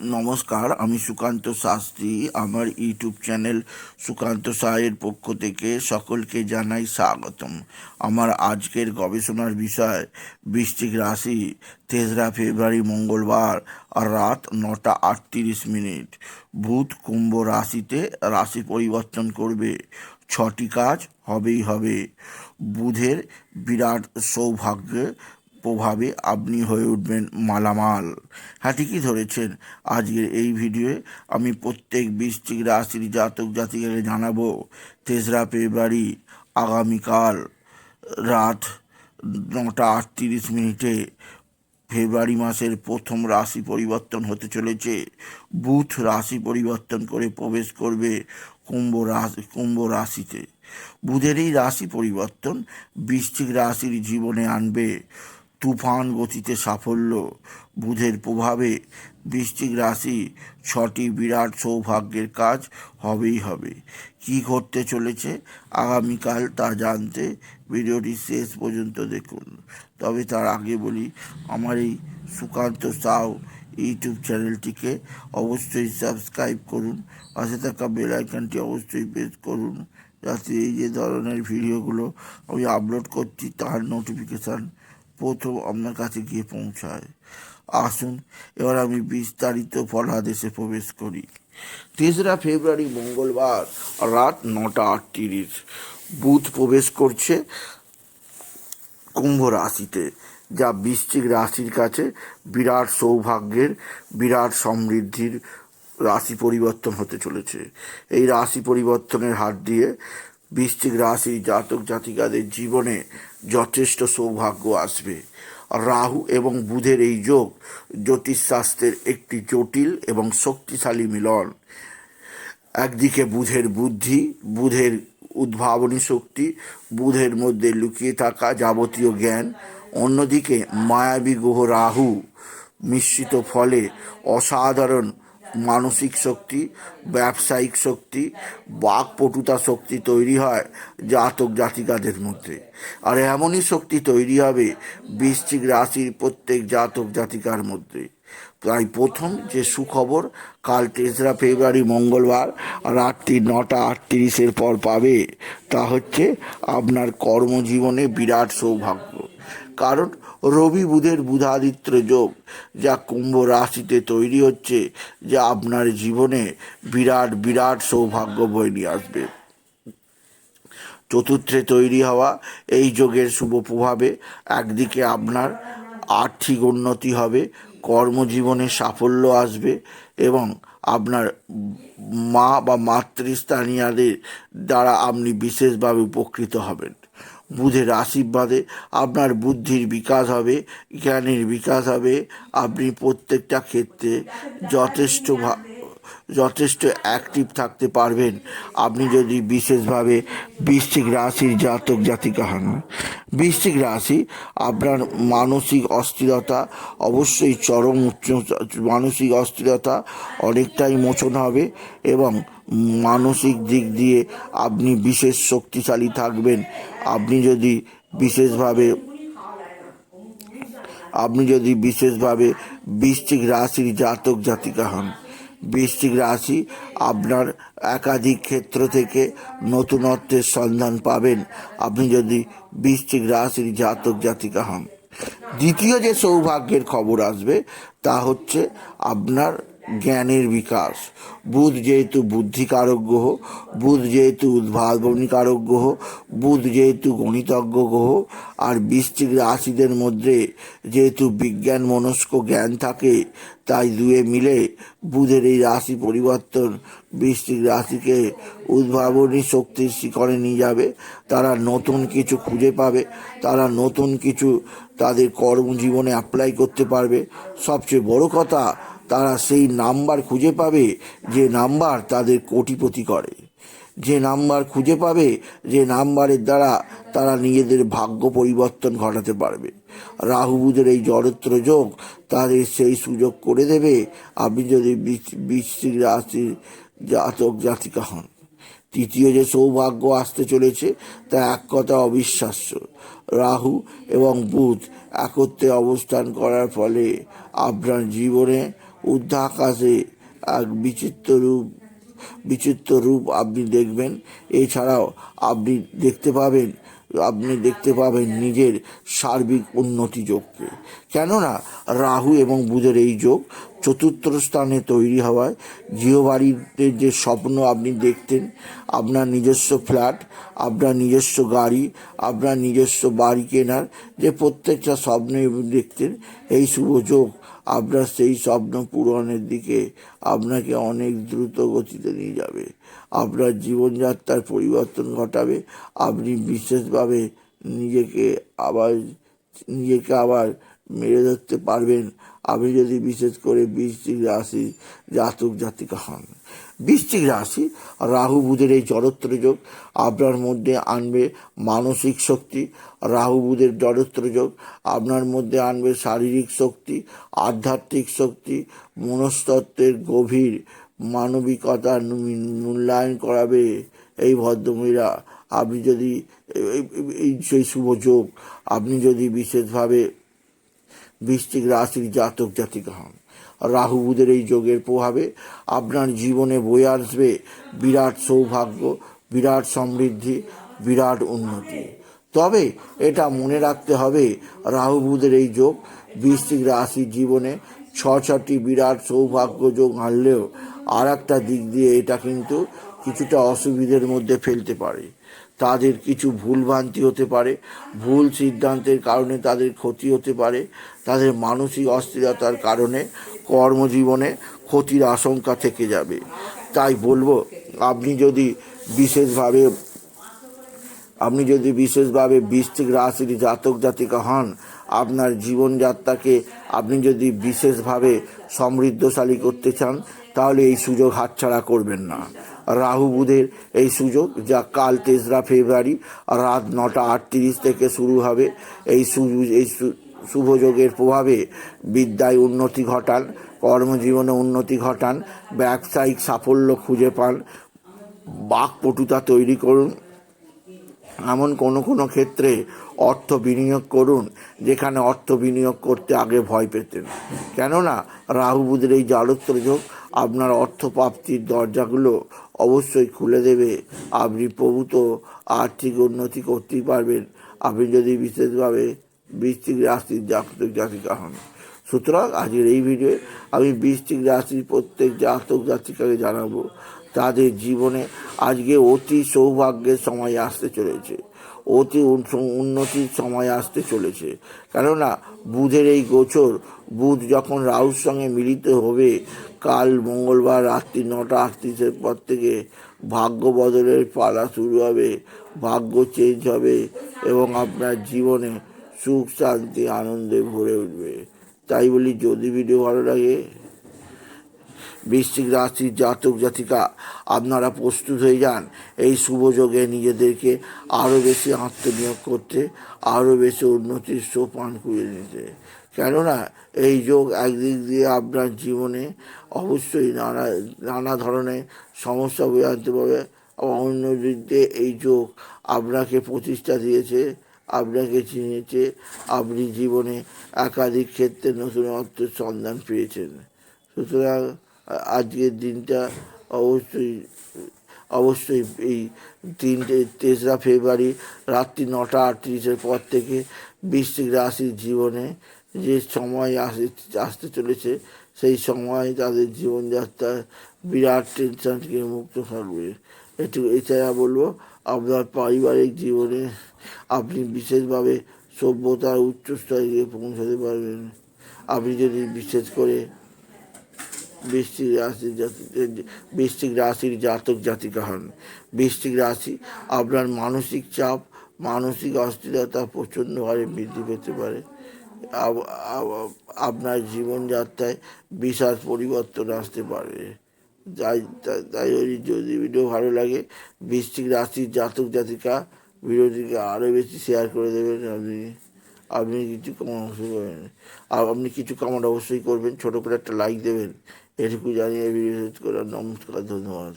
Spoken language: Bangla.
নমস্কার, আমি সুকান্ত শাস্ত্রী। আমার ইউটিউব চ্যানেল সুকান্ত সাহের পক্ষ থেকে সকলকে জানাই স্বাগতম। আমার আজকের গবেষণার বিষয়, বৃশ্চিক রাশি, তেসরা ফেব্রুয়ারি, মঙ্গলবার, রাত নটা আটত্রিশ মিনিট। বুধ কুম্ভ রাশিতে রাশি পরিবর্তন করবে। ছটি কাজ হবেই হবে। বুধের বিরাট সৌভাগ্যে প্রভাবে আপনি হয়ে উঠবেন মালামাল। হ্যাঁ ঠিকই ধরেছেন আজকের এই ভিডিওয়ে আমি প্রত্যেক বৃশ্চিক রাশির জাতক জাতিকাকে জানাব, তেসরা ফেব্রুয়ারি আগামীকাল রাত নটা আটত্রিশ মিনিটে ফেব্রুয়ারি মাসের প্রথম রাশি পরিবর্তন হতে চলেছে। বুধ রাশি পরিবর্তন করে প্রবেশ করবে কুম্ভ রাশি, কুম্ভ রাশিতে। বুধের এই রাশি পরিবর্তন বৃশ্চিক রাশির জীবনে আনবে। তুফান গতিতে সাফল্য, বুধের প্রভাবে বৃশ্চিক রাশি ছটি বিরাট সৌভাগ্যের কাজ হবেই হবে। কি ঘটতে চলেছে আগামীকাল তা জানতে ভিডিওটি শেষ পর্যন্ত দেখুন। তবে তার আগে বলি, আমার এই সুকান্ত সাউ ইউটিউব চ্যানেলটিকে অবশ্যই সাবস্ক্রাইব করুন। পাশে থাকা বেল অবশ্যই প্রেস করুন, যাতে এই যে ধরনের ভিডিওগুলো আমি আপলোড করছি, তার নোটিফিকেশান প্রথম আপনার কাছে গিয়ে পৌঁছায়। আসুন, এবার আমি বিস্তারিত ফলাদেশে প্রবেশ করি। তেসরা ফেব্রুয়ারি, মঙ্গলবার রাত নটা আটত্রিশ। বুধ প্রবেশ করছে কুম্ভ রাশিতে, যা বৃশ্চিক রাশির কাছে বিরাট সৌভাগ্যের, বিরাট সমৃদ্ধির রাশি পরিবর্তন হতে চলেছে। এই রাশি পরিবর্তনের হাত দিয়ে বৃশ্চিক রাশি জাতক জাতিকাদের জীবনে যথেষ্ট সৌভাগ্য আসবে। রাহু এবং বুধের এই যোগ জ্যোতিষশাস্ত্রের একটি জটিল এবং শক্তিশালী মিলন। একদিকে বুধের বুদ্ধি, বুধের উদ্ভাবনী শক্তি, বুধের মধ্যে লুকিয়ে থাকা যাবতীয় জ্ঞান, অন্যদিকে মায়াবী গ্রহ রাহু মিশ্রিত ফলে অসাধারণ মানসিক শক্তি, ব্যবসায়িক শক্তি, বাকপটুতা শক্তি তৈরি হয় জাতক জাতিকাদের মধ্যে। আর এমনই শক্তি তৈরি হবে বৃশ্চিক রাশির প্রত্যেক জাতক জাতিকার মধ্যে। তাই প্রথম যে সুখবর, কাল তেসরা ফেব্রুয়ারি মঙ্গলবার রাত্রি নটা আটত্রিশের পর পাবে, তা হচ্ছে আপনার কর্মজীবনে বিরাট সৌভাগ্য। কারণ রবি বুধের বুধাদিত্য যোগ, যা কুম্ভ রাশিতে তৈরি হচ্ছে, যা আপনার জীবনে বিরাট বিরাট সৌভাগ্য বয়ে নিয়ে আসবে। চতুর্থে তৈরি হওয়া এই যোগের শুভ প্রভাবে একদিকে আপনার আর্থিক উন্নতি হবে, কর্মজীবনে সাফল্য আসবে এবং আপনার মা বা মাতৃস্থানীয়দের দ্বারা আপনি বিশেষভাবে উপকৃত হবেন। বুধের আশীর্বাদে আপনার বুদ্ধির বিকাশ হবে, জ্ঞানের বিকাশ হবে। আপনি প্রত্যেকটা ক্ষেত্রে যথেষ্ট যথেষ্ট অ্যাক্টিভ থাকতে পারবেন। আপনি যদি বিশেষভাবে বৃশ্চিক রাশির জাতক জাতিকা হন, বৃশ্চিক রাশি আপনার মানসিক অস্থিরতা অবশ্যই চরম উচ্চ, মানসিক অস্থিরতা অনেকটাই মোচন হবে এবং মানসিক দিক দিয়ে আপনি বিশেষ শক্তিশালী থাকবেন। আপনি যদি বিশেষভাবে আপনি যদি বিশেষভাবে বৃশ্চিক রাশির জাতক জাতিকা হন, বৃশ্চিক রাশি আপনার একাধিক ক্ষেত্র থেকে নতুনত্বের সন্ধান পাবেন। আপনি যদি বৃশ্চিক রাশির জাতক জাতিকা হন। দ্বিতীয় যে সৌভাগ্যের খবর আসবে তা হচ্ছে আপনার জ্ঞানের বিকাশ। বুধ যেহেতু বুদ্ধিকারক গ্রহ বুধ যেহেতু উদ্ভাবনীকারক গ্রহ বুধ যেহেতু গণিতজ্ঞ গ্রহ আর বৃষ্টিক রাশিদের মধ্যে যেহেতু বিজ্ঞান, মনস্ক, জ্ঞান থাকে, তাই দুয়ে মিলে বুধের এই রাশি পরিবর্তন বৃষ্টিক রাশিকে উদ্ভাবনী শক্তির শিখরে নিয়ে যাবে। তারা নতুন কিছু খুঁজে পাবে, তারা নতুন কিছু তাদের কর্মজীবনে অ্যাপ্লাই করতে পারবে। সবচেয়ে বড় কথা তারা সেই নাম্বার খুঁজে পাবে যে নাম্বার তাদের কোটিপতি করে। যে নাম্বার খুঁজে পাবে, যে নাম্বারের দ্বারা তারা নিজেদের ভাগ্য পরিবর্তন ঘটাতে পারবে। রাহু বুধের এই জড়ত্র যোগ তাদের সেই সুযোগ করে দেবে। আপনি যদি বৃশ্চিক রাশির জাতক জাতিকা হন, তৃতীয় যে সৌভাগ্য আসতে চলেছে তা এক কথা অবিশ্বাস্য। রাহু এবং বুধ একত্রে অবস্থান করার ফলে আপনার জীবনে আকাশে এক বিচিত্র রূপ বিচিত্র রূপ আপনি দেখবেন। এছাড়াও আপনি দেখতে পাবেন, আপনি দেখতে পাবেন নিজের সার্বিক উন্নতি যোগকে। কেননা রাহু এবং বুধের এই যোগ চতুর্থ স্থানে তৈরি হওয়ায় গৃহবাড়িতে যে স্বপ্ন আপনি দেখতেন, আপনার নিজস্ব ফ্ল্যাট, আপনার নিজস্ব গাড়ি, আপনার নিজস্ব বাড়ি কেনার যে প্রত্যেকটা স্বপ্ন দেখতেন, এই শুভ যোগ আপনার সেই স্বপ্ন পূরণের দিকে আপনাকে অনেক দ্রুত গতিতে নিয়ে যাবে। আপনার জীবনযাত্রার পরিবর্তন ঘটাবে। আপনি বিশেষভাবে নিজেকে আবার নিজেকে আবার মেরে ধরতে পারবেন। আপনি যদি বিশেষ করে বৃষ্টির রাশি জাতক জাতিকা হন বৃশ্চিক রাশি রাহু বুধের এই জড়ত্র যোগ। আপনার মধ্যে আনবে মানসিক শক্তি, রাহু বুধের জড়ত্র যোগ। আপনার মধ্যে আনবে শারীরিক শক্তি, আধ্যাত্মিক শক্তি, মনস্তত্ত্বের গভীর মানবিকতার মূল্যায়ন করাবে এই ভদ্রমহিলা। আপনি যদি এই- সেই শুভ যোগ, আপনি যদি বিশেষভাবে বৃশ্চিক রাশির জাতক জাতিকা হন। রাহু বুধের এই যোগের প্রভাবে আপনার জীবনে বয়ে আসবে বিরাট সৌভাগ্য, বিরাট সমৃদ্ধি, বিরাট উন্নতি। তবে এটা মনে রাখতে হবে, রাহু বুধের এই যোগ বৃশ্চিক রাশির জীবনে ছ ছটি বিরাট সৌভাগ্য যোগ আনলেও আর একটা দিক দিয়ে এটা কিন্তু কিছুটা অসুবিধের মধ্যে ফেলতে পারে। তাদের কিছু ভুলভ্রান্তি হতে পারে, ভুল সিদ্ধান্তের কারণে তাদের ক্ষতি হতে পারে, তাদের মানসিক অস্থিরতার কারণে কর্মজীবনে ক্ষতির আশঙ্কা থেকে যাবে। তাই বলব, আপনি যদি বিশেষভাবে, আপনি যদি বিশেষভাবে বৃশ্চিক রাশির জাতক জাতিকা হন, আপনার জীবনযাত্রাকে আপনি যদি বিশেষভাবে সমৃদ্ধশালী করতে চান, তাহলে এই সুযোগ হাতছাড়া করবেন না। রাহু বুধের এই সুযোগ, যা কাল তেসরা ফেব্রুয়ারি রাত নটা আটত্রিশ থেকে শুরু হবে, এই সু- এই শুভযোগের প্রভাবে বিদ্যায় উন্নতি ঘটান, কর্মজীবনে উন্নতি ঘটান, ব্যবসায়িক সাফল্য খুঁজে পান বাকপটুতা তৈরি করুন, এমন কোনো কোনো ক্ষেত্রে অর্থ বিনিয়োগ করুন, যেখানে অর্থ বিনিয়োগ করতে আগে ভয় পেতেন। কেননা, রাহু বুধের এই জালত্র যোগ আপনার অর্থ প্রাপ্তির দরজাগুলো অবশ্যই খুলে দেবে। আপনি প্রভূত আর্থিক উন্নতি করতেই পারবেন। আপনি যদি বিশেষভাবে বৃষ্টিক রাশির জাতক জাতিকা হন। সুতরাং আজকের এই ভিডিওয়ে আমি বৃষ্টিক রাশির প্রত্যেক জাতক জাতিকাকে জানাব, তাদের জীবনে আজকে অতি সৌভাগ্যের সময় আসতে চলেছে। অতি উন্নতির সময় আসতে চলেছে। কেননা বুধের এই গোচর, বুধ যখন রাহুর সঙ্গে মিলিত হবে, কাল মঙ্গলবার রাত্রি নটা আটত্রিশের পর থেকে ভাগ্য বদলের পালা শুরু হবে, ভাগ্য চেঞ্জ হবে এবং আপনার জীবনে সুখ শান্তি, আনন্দে ভরে উঠবে। তাই বলি, যদি ভিডিও ভালো লাগে, বৃশ্চিক রাশির জাতক, জাতিকা, আপনারা প্রস্তুত হয়ে যান। এই শুভ যোগে নিজেদেরকে আরও বেশি আত্মনিয়োগ করতে আরও বেশি উন্নতির সোপান করে নিতে। কেননা, এই যোগ একদিক দিয়ে আপনার জীবনে অবশ্যই নানা নানা ধরনের সমস্যা বয়ে আনতে পারবে। অন্য দিক দিয়ে এই যোগ আপনাকে প্রতিষ্ঠা দিয়েছে। আপনাকে চিনেছে, আপনি জীবনে একাধিক ক্ষেত্রে নতুন নতুনত্বের সন্ধান পেয়েছেন। সুতরাং, আজকের দিনটা অবশ্যই অবশ্যই এই তিনটে তেসরা ফেব্রুয়ারি রাত্রি নটা আটত্রিশের পর থেকে বৃশ্চিক রাশির জীবনে যে সময় আসে, আসতে চলেছে, সেই সময় তাদের জীবনযাত্রা বিরাট টেনশন থেকে মুক্ত থাকবে। একটু এছাড়া বলব, আপনার পারিবারিক জীবনে আপনি বিশেষভাবে সভ্যতার উচ্চ স্তরে পৌঁছাতে পারবেন। আপনি যদি বিশেষ করে বৃশ্চিক রাশির বৃশ্চিক রাশির জাতক জাতিকা হন। বৃষ্টিক রাশি আপনার মানসিক চাপ, মানসিক অস্থিরতা প্রচণ্ড হারে বৃদ্ধি পেতে পারে। আপনার জীবনযাত্রায় বিশাল পরিবর্তন আসতে পারে। তাই- তাই ওই যদি ভিডিও ভালো লাগে, বৃষ্টিক রাশির জাতক জাতিকা ভিডিওটিকে আরও বেশি শেয়ার করে দেবেন আপনি আপনি কিছু কমানো অবশ্যই করবেন। আর আপনি কিছু কমান অবশ্যই করবেন, ছোটো করে একটা লাইক দেবেন। এটুকু জানিয়ে ভিডিও করে। নমস্কার, ধন্যবাদ।